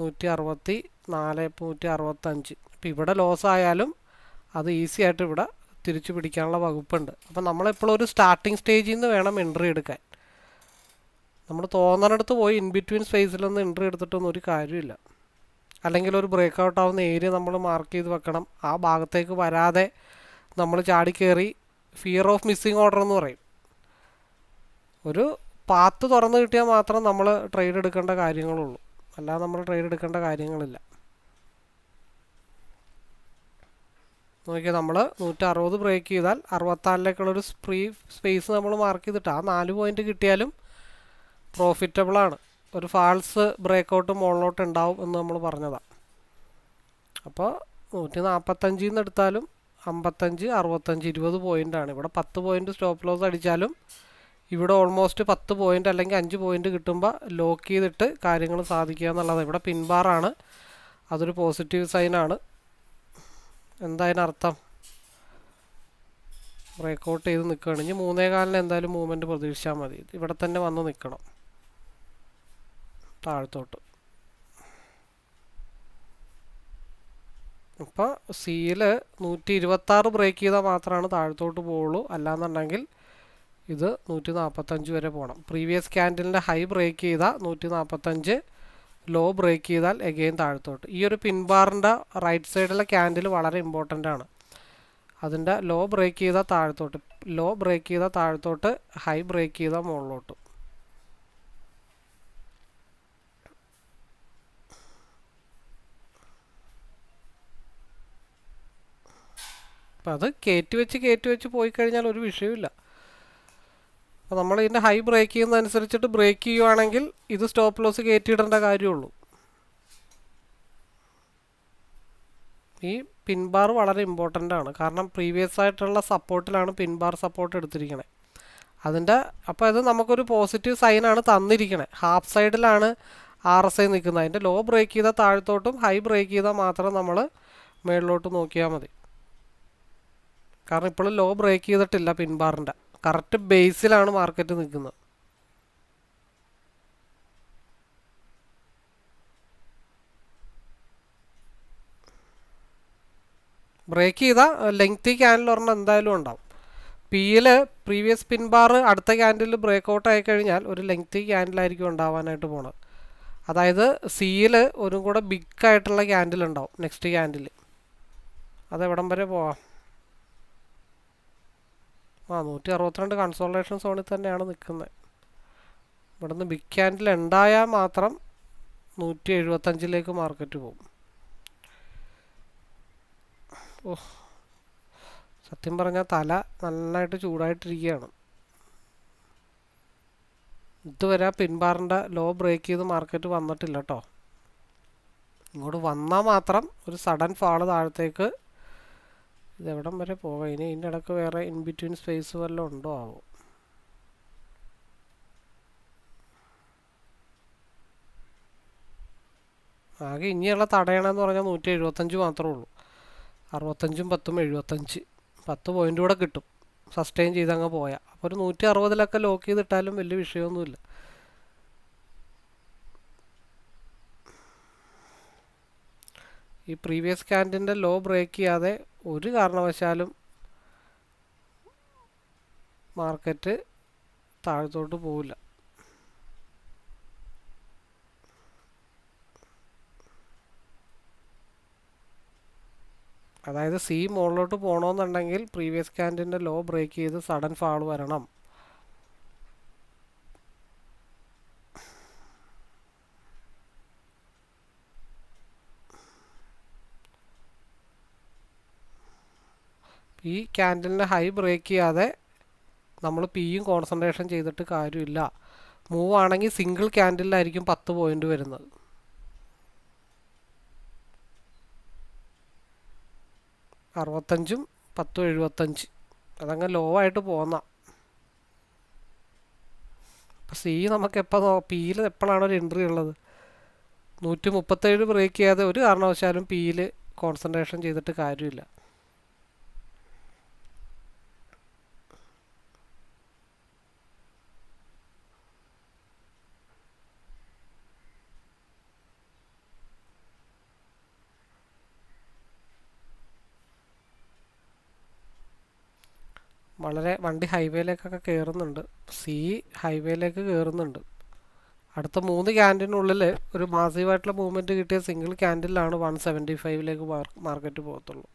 S1: നൂറ്റി അറുപത്തി നാല് നൂറ്റി അറുപത്തഞ്ച്. ഇപ്പം ഇവിടെ ലോസ് ആയാലും അത് ഈസി ആയിട്ട് ഇവിടെ തിരിച്ചു പിടിക്കാനുള്ള വകുപ്പുണ്ട്. അപ്പം നമ്മളെപ്പോഴും ഒരു സ്റ്റാർട്ടിങ് സ്റ്റേജിൽ നിന്ന് വേണം എൻട്രി എടുക്കാൻ. നമ്മൾ തോന്നണടുത്ത് പോയി ഇൻ ബിറ്റ്വീൻ സ്പേസിലൊന്നും എൻട്രി എടുത്തിട്ടൊന്നും ഒരു കാര്യമില്ല. അല്ലെങ്കിൽ ഒരു ബ്രേക്ക് ഔട്ട് ആവുന്ന ഏരിയ നമ്മൾ മാർക്ക് ചെയ്ത് വെക്കണം. ആ ഭാഗത്തേക്ക് വരാതെ നമ്മൾ ചാടി കയറി ഫിയർ ഓഫ് മിസ്സിങ് ഓർഡർ എന്ന് പറയും. ഒരു പാത്ത് തുറന്നു കിട്ടിയാൽ മാത്രം നമ്മൾ ട്രേഡ് എടുക്കേണ്ട കാര്യങ്ങളുള്ളൂ. അല്ലാതെ നമ്മൾ ട്രേഡ് എടുക്കേണ്ട കാര്യങ്ങളില്ല. നോക്കിയാൽ നമ്മൾ നൂറ്റി അറുപത് ബ്രേക്ക് ചെയ്താൽ അറുപത്താലിലേക്കുള്ളൊരു സ്പ്രീ സ്പേസ് നമ്മൾ മാർക്ക് ചെയ്തിട്ട് ആ നാല് പോയിന്റ് കിട്ടിയാലും പ്രോഫിറ്റബിളാണ് ഒരു ഫാൾസ് ബ്രേക്കൗട്ട് മുകളിലോട്ട് ഉണ്ടാവും എന്ന് നമ്മൾ പറഞ്ഞതാണ് അപ്പോൾ നൂറ്റി നാൽപ്പത്തഞ്ചിൽ നിന്ന് എടുത്താലും അമ്പത്തഞ്ച് അറുപത്തഞ്ച് ഇരുപത് ആണ്. ഇവിടെ പത്ത് പോയിന്റ് സ്റ്റോപ്പ് ലോസ് അടിച്ചാലും ഇവിടെ ഓൾമോസ്റ്റ് പത്ത് പോയിന്റ് അല്ലെങ്കിൽ അഞ്ച് പോയിന്റ് കിട്ടുമ്പോൾ ലോക്ക് ചെയ്തിട്ട് കാര്യങ്ങൾ സാധിക്കുക എന്നുള്ളത് ഇവിടെ പിൻബാറാണ് അതൊരു പോസിറ്റീവ് സൈനാണ് എന്താ അതിനർത്ഥം ബ്രേക്കൗട്ട് ചെയ്ത് നിൽക്കുകയാണ് ഇനി മൂന്നേ കാലിന് എന്തായാലും മൂവ്മെന്റ് പ്രതീക്ഷിച്ചാൽ മതി. ഇവിടെ തന്നെ വന്ന് നിൽക്കണം താഴത്തോട്ട്. ഇപ്പോൾ സിയിൽ നൂറ്റി ഇരുപത്താറ് ബ്രേക്ക് ചെയ്താൽ മാത്രമാണ് താഴത്തോട്ട് പോവുള്ളൂ. അല്ലാന്നുണ്ടെങ്കിൽ ഇത് നൂറ്റി നാൽപ്പത്തഞ്ച് വരെ പോകണം പ്രീവിയസ് ക്യാൻഡിലിന്റെ ഹൈ ബ്രേക്ക് ചെയ്താൽ നൂറ്റി നാൽപ്പത്തഞ്ച് ലോ ബ്രേക്ക് ചെയ്താൽ എഗെയിൻ താഴത്തോട്ട്. ഈ ഒരു പിൻബാറിന്റെ റൈറ്റ് സൈഡിലെ ക്യാൻഡിൽ വളരെ ഇമ്പോർട്ടന്റ് ആണ്. അതിന്റെ ലോ ബ്രേക്ക് ചെയ്താൽ താഴത്തോട്ട്. ലോ ബ്രേക്ക് ചെയ്താൽ താഴത്തോട്ട് ഹൈ ബ്രേക്ക് ചെയ്താൽ മുകളിലോട്ട്. അപ്പം അത് കയറ്റി വെച്ച് കയറ്റി വെച്ച് പോയി കഴിഞ്ഞാൽ ഒരു വിഷയമില്ല അപ്പോൾ നമ്മൾ ഇതിന്റെ ഹൈ ബ്രേക്ക് ചെയ്യുന്നതനുസരിച്ചിട്ട് ബ്രേക്ക് ചെയ്യുവാണെങ്കിൽ ഇത് സ്റ്റോപ്പ് ലോസ് കയറ്റിയിടേണ്ട കാര്യമുള്ളൂ. ഈ പിൻബാർ വളരെ ഇമ്പോർട്ടന്റ് ആണ്. കാരണം പ്രീവിയസ് ആയിട്ടുള്ള സപ്പോർട്ടിലാണ് പിൻബാർ സപ്പോർട്ട് എടുത്തിരിക്കണേ. അതിന്റെ അപ്പോൾ അത് നമുക്കൊരു പോസിറ്റീവ് സൈനാണ് തന്നിരിക്കണേ. ഹാഫ് സൈഡിലാണ് ആർ എസ് ഐ നിൽക്കുന്നത്. അതിന്റെ ലോ ബ്രേക്ക് ചെയ്താൽ താഴത്തോട്ടും ഹൈ ബ്രേക്ക് ചെയ്താൽ മാത്രം നമ്മൾ മേളിലോട്ട് നോക്കിയാൽ മതി. കാരണം ഇപ്പോഴും ലോ ബ്രേക്ക് ചെയ്തിട്ടില്ല പിൻബാറിന്റെ. കറക്റ്റ് ബേസിലാണ് മാർക്കറ്റ് നിൽക്കുന്നത്. ബ്രേക്ക് ചെയ്ത ലെങ്തി ക്യാൻഡിൽ ഒരെണ്ണം എന്തായാലും ഉണ്ടാവും. പിയിൽ പ്രീവിയസ് പിൻ ബാർ അടുത്ത ക്യാൻഡിൽ ബ്രേക്ക് ഔട്ട് ആയി കഴിഞ്ഞാൽ ഒരു ലെങ്തി ക്യാൻഡിലായിരിക്കും ഉണ്ടാവാനായിട്ട് പോണത്. അതായത് സിയിൽ ഒരു കൂടെ ബിഗ് ആയിട്ടുള്ള ക്യാൻഡിൽ ഉണ്ടാവും നെക്സ്റ്റ് ക്യാൻഡിൽ അതെവിടം വരെ പോവാം? ആ നൂറ്റി അറുപത്തിരണ്ട് കൺസോൾട്ടേഷൻ സോണിൽ തന്നെയാണ് നിൽക്കുന്നത്. ഇവിടുന്ന് ബിഗ് ക്യാൻഡിൽ ഉണ്ടായാൽ മാത്രം നൂറ്റി എഴുപത്തഞ്ചിലേക്ക് മാർക്കറ്റ് പോകും. ഓ സത്യം പറഞ്ഞാൽ തല നന്നായിട്ട് ചൂടായിട്ടിരിക്കുകയാണ്. ഇതുവരെ പിൻബാറിന്റെ ലോ ബ്രേക്ക് ചെയ്ത് മാർക്കറ്റ് വന്നിട്ടില്ല കേട്ടോ ഇങ്ങോട്ട് വന്നാൽ മാത്രം ഒരു സഡൻ ഫാൾ താഴത്തേക്ക് ഇതെവിടം വരെ പോകാം? ഇനി ഇതിന്റെ ഇടയ്ക്ക് വേറെ ഇൻ ബിറ്റ്വീൻ സ്പേസ് വല്ലതും ഉണ്ടോ ആവോ. ആകെ ഇനിയുള്ള തടയണമെന്ന് പറഞ്ഞാൽ നൂറ്റി എഴുപത്തഞ്ച് മാത്രമേ ഉള്ളൂ. അറുപത്തഞ്ചും പത്തും എഴുപത്തഞ്ച്. പത്ത് പോയിന്റ് കൂടെ കിട്ടും. സസ്റ്റെയിൻ ചെയ്ത് അങ്ങ് പോയാൽ അപ്പോൾ ഒരു നൂറ്റി അറുപതിലൊക്കെ ലോക്ക് ചെയ്തിട്ടാലും വലിയ വിഷയമൊന്നുമില്ല. ഈ പ്രീവിയസ് ക്യാൻഡിന്റെ ലോ ബ്രേക്ക് ചെയ്യാതെ ഒരു കാരണവശാലും മാർക്കറ്റ് താഴത്തോട്ട് പോവില്ല. അതായത് സി മുകളിലോട്ട് പോകണമെന്നുണ്ടെങ്കിൽ പ്രീവിയസ് ക്യാൻഡിന്റെ ലോ ബ്രേക്ക് ചെയ്ത് സഡൻ ഫാൾ വരണം. ഈ ക്യാൻഡലിന്റെ ഹൈ ബ്രേക്ക് ചെയ്യാതെ നമ്മൾ പിയും കോൺസെൻട്രേഷൻ ചെയ്തിട്ട് കാര്യമില്ല. മൂവ് ആണെങ്കിൽ സിംഗിൾ ക്യാൻഡലിലായിരിക്കും പത്ത് പോയിന്റ് വരുന്നത്. അറുപത്തഞ്ചും പത്തും എഴുപത്തഞ്ച്. അതങ്ങ് ലോ ആയിട്ട് പോന്ന. അപ്പം സി നമുക്ക് എപ്പോൾ പിയിൽ എപ്പോഴാണ് ഒരു എൻട്രി ഉള്ളത്? നൂറ്റി മുപ്പത്തേഴ് ബ്രേക്ക് ചെയ്യാതെ ഒരു കാരണവശാലും പിയിൽ കോൺസെൻട്രേഷൻ ചെയ്തിട്ട് കാര്യമില്ല. വളരെ വണ്ടി ഹൈവേയിലേക്കൊക്കെ കയറുന്നുണ്ട് സി ഹൈവേയിലേക്ക് കയറുന്നുണ്ട് അടുത്ത മൂന്ന് ക്യാൻഡിനുള്ളിൽ ഒരു മാസീവായിട്ടുള്ള മൂവ്മെന്റ് കിട്ടിയ സിംഗിൾ ക്യാൻഡിലാണ് വൺ സെവന്റി ഫൈവിലേക്ക് മാർക്കറ്റ് പോകത്തുള്ളൂ.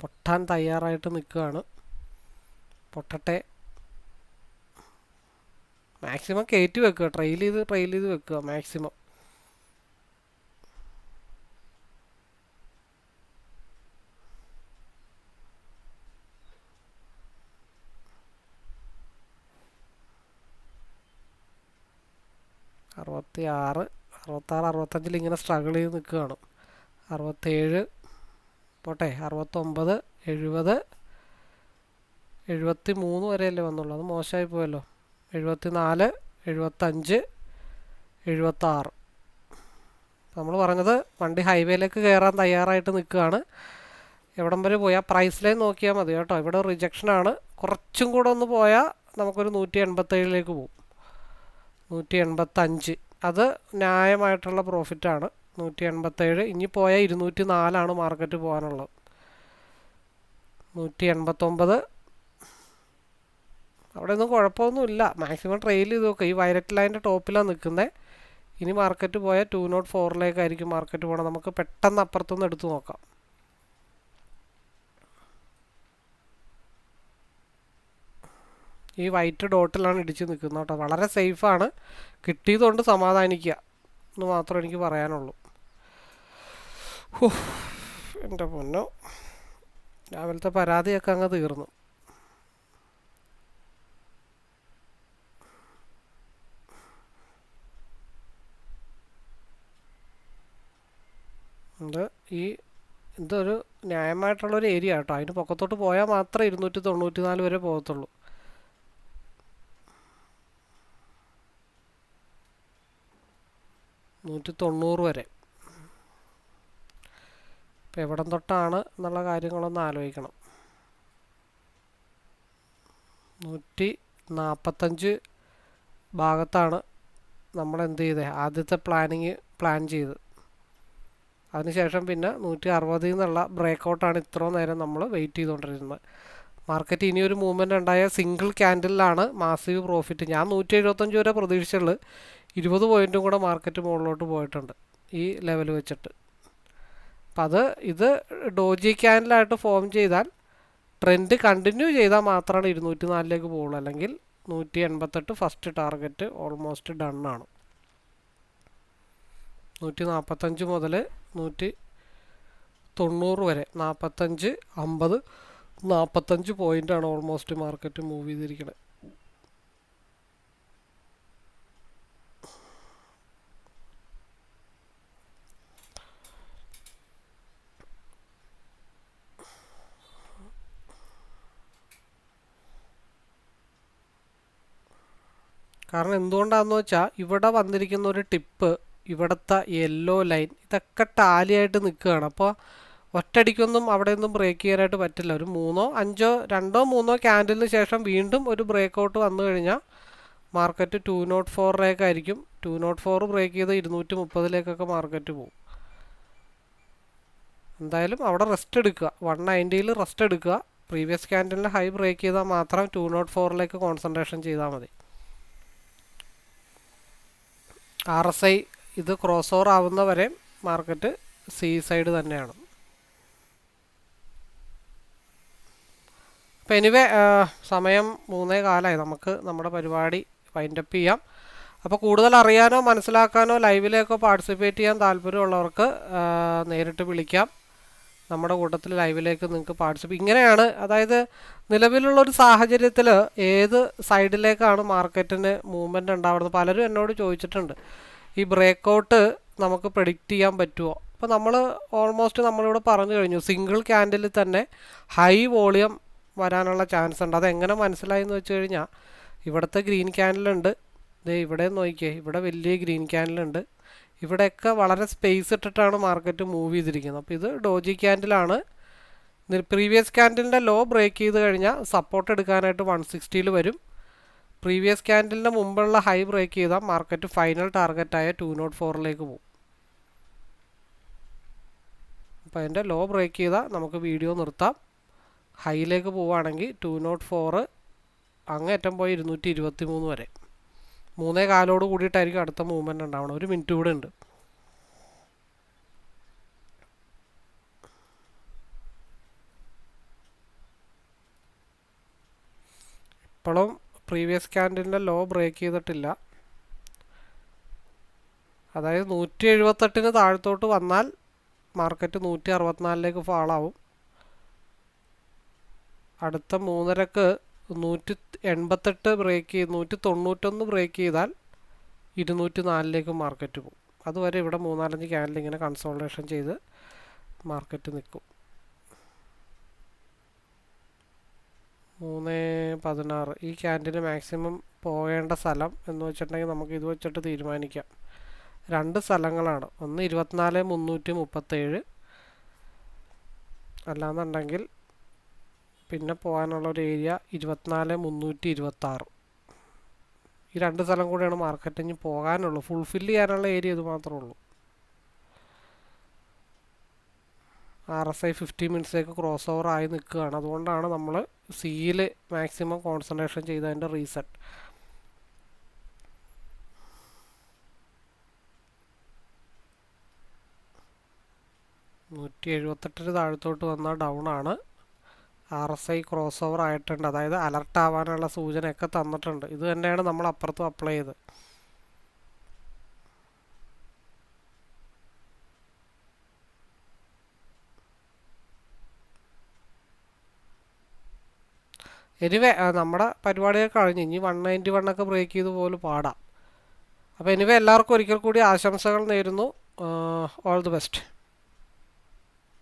S1: പൊട്ടാൻ തയ്യാറായിട്ട് നിൽക്കുകയാണ്. പൊട്ടട്ടെ. മാക്സിമം കയറ്റി വെക്കുക. ട്രെയിൽ ചെയ്ത് ട്രെയിൽ ചെയ്ത് വെക്കുക മാക്സിമം. അറുപത്തി ആറ് അറുപത്താറ് അറുപത്തഞ്ചിൽ ഇങ്ങനെ സ്ട്രഗിൾ ചെയ്ത് നിൽക്കുകയാണ്. അറുപത്തേഴ് പോട്ടെ അറുപത്തൊമ്പത് എഴുപത് എഴുപത്തി മൂന്ന് വരെയല്ലേ വന്നുള്ളൂ. അത് മോശമായി പോയല്ലോ. എഴുപത്തി നാല് എഴുപത്തഞ്ച് എഴുപത്താറ്. നമ്മൾ പറഞ്ഞത് വണ്ടി ഹൈവേയിലേക്ക് കയറാൻ തയ്യാറായിട്ട് നിൽക്കുകയാണ്. എവിടം വരെ പോയാൽ പ്രൈസ് ലൈൻ നോക്കിയാൽ മതി കേട്ടോ. ഇവിടെ റിജക്ഷനാണ് കുറച്ചും കൂടെ ഒന്ന് പോയാൽ നമുക്കൊരു നൂറ്റി എൺപത്തേഴിലേക്ക് പോകും നൂറ്റി എൺപത്തഞ്ച് അത് ന്യായമായിട്ടുള്ള പ്രോഫിറ്റാണ്. നൂറ്റി എൺപത്തേഴ് ഇനി പോയാൽ ഇരുന്നൂറ്റി നാലാണ് മാർക്കറ്റ് പോകാനുള്ളത്. നൂറ്റി എൺപത്തൊമ്പത് അവിടെ ഒന്നും കുഴപ്പമൊന്നുമില്ല. മാക്സിമം ട്രെയിൽ ചെയ്ത് നോക്കുക ഈ വയലറ്റ് ലൈന്റെ ടോപ്പിലാണ് നിൽക്കുന്നത്. ഇനി മാർക്കറ്റ് പോയാൽ ടു നോട്ട് ഫോറിലേക്കായിരിക്കും മാർക്കറ്റ് പോകണം നമുക്ക് പെട്ടെന്ന് അപ്പുറത്തുനിന്ന് എടുത്തു നോക്കാം. ഈ വൈറ്റ് ഡോട്ടിലാണ് ഇടിച്ച് നിൽക്കുന്നത് കേട്ടോ. വളരെ സേഫാണ്. കിട്ടിയതുകൊണ്ട് സമാധാനിക്കുക എന്ന് മാത്രം എനിക്ക് പറയാനുള്ളൂ. എന്റെ പൊന്നോ. രാവിലത്തെ പരാതിയൊക്കെ അങ്ങ് തീർന്നു. ഇത് ഈ ഇതൊരു ന്യായമായിട്ടുള്ളൊരു ഏരിയ കേട്ടോ. അതിന് പൊക്കത്തോട്ട് പോയാൽ മാത്രമേ ഇരുന്നൂറ്റി തൊണ്ണൂറ്റി നാല് വരെ പോകത്തുള്ളൂ. നൂറ്റി തൊണ്ണൂറ് വരെ. ഇപ്പം എവിടം തൊട്ടാണ് എന്നുള്ള കാര്യങ്ങളൊന്ന് ആലോചിക്കണം. നൂറ്റി നാൽപ്പത്തഞ്ച് ഭാഗത്താണ് നമ്മൾ എന്ത് ചെയ്തത് ആദ്യത്തെ പ്ലാനിങ് പ്ലാൻ ചെയ്ത്. അതിനുശേഷം പിന്നെ നൂറ്റി അറുപതിൽ നിന്നുള്ള ബ്രേക്കൗട്ടാണ് ഇത്രയും നേരം നമ്മൾ വെയിറ്റ് ചെയ്തുകൊണ്ടിരുന്നത്. മാർക്കറ്റ് ഇനിയൊരു മൂവ്മെന്റ് ഉണ്ടായ സിംഗിൾ ക്യാൻഡിലാണ് മാസീവ് പ്രോഫിറ്റ് ഞാൻ നൂറ്റി എഴുപത്തഞ്ച് വരെ പ്രതീക്ഷിച്ചുള്ളത് ഇരുപത് പോയിന്റും കൂടെ മാർക്കറ്റ് മുകളിലോട്ട് പോയിട്ടുണ്ട് ഈ ലെവൽ വെച്ചിട്ട്. അപ്പം അത് ഇത് ഡോജി ക്യാൻഡിലായിട്ട് ഫോം ചെയ്താൽ ട്രെൻഡ് കണ്ടിന്യൂ ചെയ്താൽ മാത്രമാണ് ഇരുന്നൂറ്റി നാലിലേക്ക് പോകുള്ളൂ അല്ലെങ്കിൽ നൂറ്റി എൺപത്തെട്ട് ഫസ്റ്റ് ടാർഗറ്റ് ഓൾമോസ്റ്റ് ഡൺ ആണ്. നൂറ്റി നാൽപ്പത്തഞ്ച് മുതൽ നൂറ്റി തൊണ്ണൂറ് വരെ. നാൽപ്പത്തഞ്ച് അമ്പത് നാൽപ്പത്തഞ്ച് ആണ് ഓൾമോസ്റ്റ് മാർക്കറ്റ് മൂവ് ചെയ്തിരിക്കുന്നത് കാരണം എന്തുകൊണ്ടാണെന്ന് വെച്ചാൽ ഇവിടെ വന്നിരിക്കുന്ന ഒരു ടിപ്പ് ഇവിടുത്തെ യെല്ലോ ലൈൻ ഇതൊക്കെ ടാലിയായിട്ട് നിൽക്കുകയാണ് അപ്പോൾ ഒറ്റയടിക്കൊന്നും അവിടെ ഒന്നും ബ്രേക്ക് ചെയ്യാനായിട്ട് പറ്റില്ല. ഒരു മൂന്നോ അഞ്ചോ രണ്ടോ മൂന്നോ ക്യാൻഡിലിന് ശേഷം വീണ്ടും ഒരു ബ്രേക്ക് ഔട്ട് വന്നു കഴിഞ്ഞാൽ മാർക്കറ്റ് ടു നോട്ട് ഫോറിലേക്കായിരിക്കും ടു നോട്ട് ഫോർ ബ്രേക്ക് ചെയ്ത് ഇരുന്നൂറ്റി മുപ്പതിലേക്കൊക്കെ മാർക്കറ്റ് പോകും എന്തായാലും അവിടെ റെസ്റ്റ് എടുക്കുക. വൺ നയന്റിയിൽ റെസ്റ്റ് എടുക്കുക. പ്രീവിയസ് ക്യാൻഡിലിന് ഹൈ ബ്രേക്ക് ചെയ്താൽ മാത്രം ടു നോട്ട് ഫോറിലേക്ക് കോൺസെൻട്രേഷൻ ചെയ്താൽ മതി. ആർ എസ് ഐ ഇത് ക്രോസ് ഓവർ ആവുന്നവരെ മാർക്കറ്റ് സി സൈഡ് തന്നെയാണ്. അപ്പോൾ എനിവേ സമയം മൂന്നേ കാലമായി നമുക്ക് നമ്മുടെ പരിപാടി വൈൻഡപ്പ് ചെയ്യാം. അപ്പോൾ കൂടുതൽ അറിയാനോ മനസ്സിലാക്കാനോ ലൈവിലേക്കോ പാർട്ടിസിപ്പേറ്റ് ചെയ്യാൻ താല്പര്യമുള്ളവർക്ക് നേരിട്ട് വിളിക്കാം. നമ്മുടെ കൂട്ടത്തിൽ ലൈവിലേക്ക് നിങ്ങൾക്ക് പാർട്ടിസിപ്പേറ്റ് ഇങ്ങനെയാണ് അതായത് നിലവിലുള്ള ഒരു സാഹചര്യത്തിൽ ഏത് സൈഡിലേക്കാണ് മാർക്കറ്റിന് മൂവ്മെന്റ് ഉണ്ടാവുന്നത്? പലരും എന്നോട് ചോദിച്ചിട്ടുണ്ട് ഈ ബ്രേക്ക് ഔട്ട് നമുക്ക് പ്രഡിക്റ്റ് ചെയ്യാൻ പറ്റുമോ അപ്പോൾ നമ്മൾ ഓൾമോസ്റ്റ് നമ്മളിവിടെ പറഞ്ഞു കഴിഞ്ഞു സിംഗിൾ ക്യാൻഡിൽ തന്നെ ഹൈ വോളിയം വരാനുള്ള ചാൻസ് ഉണ്ട്. അതെങ്ങനെ മനസ്സിലായി എന്ന് വെച്ച് കഴിഞ്ഞാൽ ഇവിടുത്തെ ഗ്രീൻ ക്യാനലുണ്ട് ദേ ഇവിടെ നോക്കിയേ ഇവിടെ വലിയ ഗ്രീൻ ക്യാനലുണ്ട് ഇവിടെയൊക്കെ വളരെ സ്പേസ് ഇട്ടിട്ടാണ് മാർക്കറ്റ് മൂവ് ചെയ്തിരിക്കുന്നത്. അപ്പോൾ ഇത് ഡോജി ക്യാൻഡിലാണ് പ്രീവിയസ് ക്യാൻഡിലിന്റെ ലോ ബ്രേക്ക് ചെയ്ത് കഴിഞ്ഞാൽ സപ്പോർട്ട് എടുക്കാനായിട്ട് വൺ സിക്സ്റ്റിയിൽ വരും. പ്രീവിയസ് ക്യാൻഡിലിന് മുമ്പുള്ള ഹൈ ബ്രേക്ക് ചെയ്താൽ മാർക്കറ്റ് ഫൈനൽ ടാർഗറ്റായ ടു നോട്ട് ഫോറിലേക്ക് പോകും. അപ്പോൾ അതിന്റെ ലോ ബ്രേക്ക് ചെയ്താൽ നമുക്ക് വീഡിയോ നിർത്താം. ഹൈയിലേക്ക് പോവുകയാണെങ്കിൽ ടു നോട്ട് ഫോറ് അങ്ങേറ്റം പോയി ഇരുന്നൂറ്റി ഇരുപത്തി മൂന്ന് വരെ. മൂന്നേ കാലോട് കൂടിയിട്ടായിരിക്കും അടുത്ത മൂവ്മെന്റ് ഉണ്ടാവണം ഒരു മിനിറ്റ് കൂടെ ഉണ്ട്. ഇപ്പോഴും പ്രീവിയസ് ക്യാൻഡിലിന്റെ ലോ ബ്രേക്ക് ചെയ്തിട്ടില്ല. അതായത് നൂറ്റി എഴുപത്തെട്ടിന് താഴത്തോട്ട് വന്നാൽ മാർക്കറ്റ് നൂറ്റി അറുപത്തിനാലിലേക്ക് ഫാളാവും അടുത്ത മൂന്നരക്ക് നൂറ്റി എൺപത്തെട്ട് ബ്രേക്ക് ചെയ്ത് നൂറ്റി തൊണ്ണൂറ്റൊന്ന് ബ്രേക്ക് ചെയ്താൽ ഇരുന്നൂറ്റി നാലിലേക്ക് മാർക്കറ്റ് പോകും. അതുവരെ ഇവിടെ മൂന്നാലഞ്ച് ക്യാൻഡിൽ ഇങ്ങനെ കൺസോൾട്ടേഷൻ ചെയ്ത് മാർക്കറ്റ് നിൽക്കും. മൂന്ന് പതിനാറ്. ഈ ക്യാൻഡിൽ മാക്സിമം പോകേണ്ട സ്ഥലം എന്ന് വെച്ചിട്ടുണ്ടെങ്കിൽ നമുക്ക് ഇത് വെച്ചിട്ട് തീരുമാനിക്കാം. രണ്ട് സ്ഥലങ്ങളാണ്. ഒന്ന് ഇരുപത്തിനാല് മുന്നൂറ്റി മുപ്പത്തേഴ്. അല്ലാന്നുണ്ടെങ്കിൽ പിന്നെ പോകാനുള്ള ഒരു ഏരിയ ഇരുപത്തിനാല് മുന്നൂറ്റി ഇരുപത്താറ് ഈ രണ്ട് സ്ഥലം കൂടെയാണ് മാർക്കറ്റിന് പോകാനുള്ളൂ. ഫുൾഫിൽ ചെയ്യാനുള്ള ഏരിയ ഇത് മാത്രമേ ഉള്ളൂ. ആർ എസ് ഐ ഫിഫ്റ്റി മിനിറ്റ്സിലേക്ക് ക്രോസ് ഓവർ ആയി നിൽക്കുകയാണ്. അതുകൊണ്ടാണ് നമ്മൾ സിയിൽ മാക്സിമം കോൺസെൻട്രേഷൻ ചെയ്തതിന്റെ റീസെറ്റ് നൂറ്റി എഴുപത്തെട്ടിന് താഴത്തോട്ട് വന്നാൽ ഡൗൺ ആണ്. R S I cross over ആയിട്ടുണ്ട്. അതായത് അലർട്ട് ആവാനുള്ള സൂചനയൊക്കെ തന്നിട്ടുണ്ട്. ഇത് തന്നെയാണ് നമ്മൾ അപ്പുറത്തും അപ്ലൈ ചെയ്ത് എനിവേ നമ്മുടെ പരിപാടിയൊക്കെ കഴിഞ്ഞ് ഇനി വൺ നയന്റി വണ്ണൊക്കെ ബ്രേക്ക് ചെയ്ത് പോലും പാടാം. അപ്പോൾ എനിവേ എല്ലാവർക്കും ഒരിക്കൽ കൂടി ആശംസകൾ നേരുന്നു. All the best